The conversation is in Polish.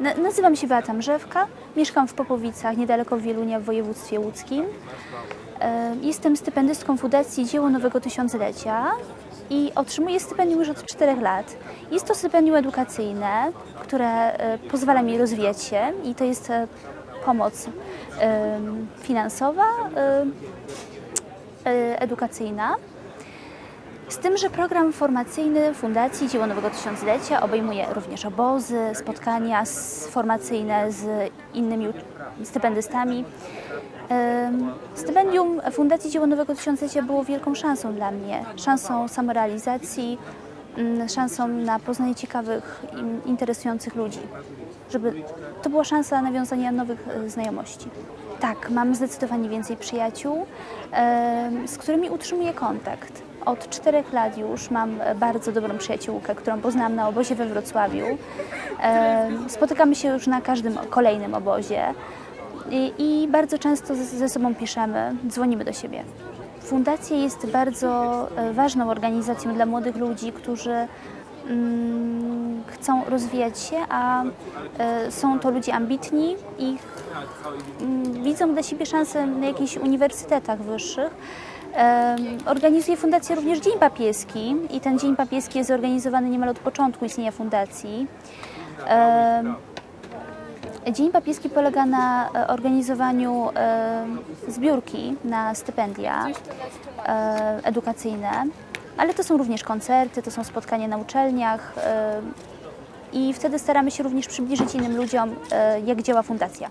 Na- Nazywam się Beata Mrzewka, mieszkam w Popowicach, niedaleko Wielunia w województwie łódzkim. E, Jestem stypendystką Fundacji Dzieło Nowego Tysiąclecia i otrzymuję stypendium już od 4 lat. Jest to stypendium edukacyjne, które e, pozwala mi rozwijać się i to jest e, pomoc finansowa, edukacyjna. Z tym, że program formacyjny Fundacji Dzieło Nowego Tysiąclecia obejmuje również obozy, spotkania formacyjne z innymi stypendystami. Stypendium Fundacji Dzieło Nowego Tysiąclecia było wielką szansą dla mnie, szansą samorealizacji, ym, szansą na poznanie ciekawych, interesujących ludzi, żeby to była szansa nawiązania nowych e, znajomości. Tak, mam zdecydowanie więcej przyjaciół, z którymi utrzymuję kontakt. Od czterech lat już mam e, bardzo dobrą przyjaciółkę, którą poznałam na obozie we Wrocławiu. Spotykamy się już na każdym kolejnym obozie i, bardzo często ze, sobą piszemy, dzwonimy do siebie. Fundacja jest bardzo e, ważną organizacją dla młodych ludzi, którzy chcą rozwijać się, a e, są to ludzie ambitni i mm, widzą dla siebie szansę na jakichś uniwersytetach wyższych. Em, Organizuje Fundacja również Dzień Papieski i ten Dzień Papieski jest zorganizowany niemal od początku istnienia fundacji. Em, Dzień Papieski polega na e, organizowaniu e, zbiórki na stypendia e, edukacyjne, ale to są również koncerty, to są spotkania na uczelniach e, i wtedy staramy się również przybliżyć innym ludziom, e, jak działa fundacja.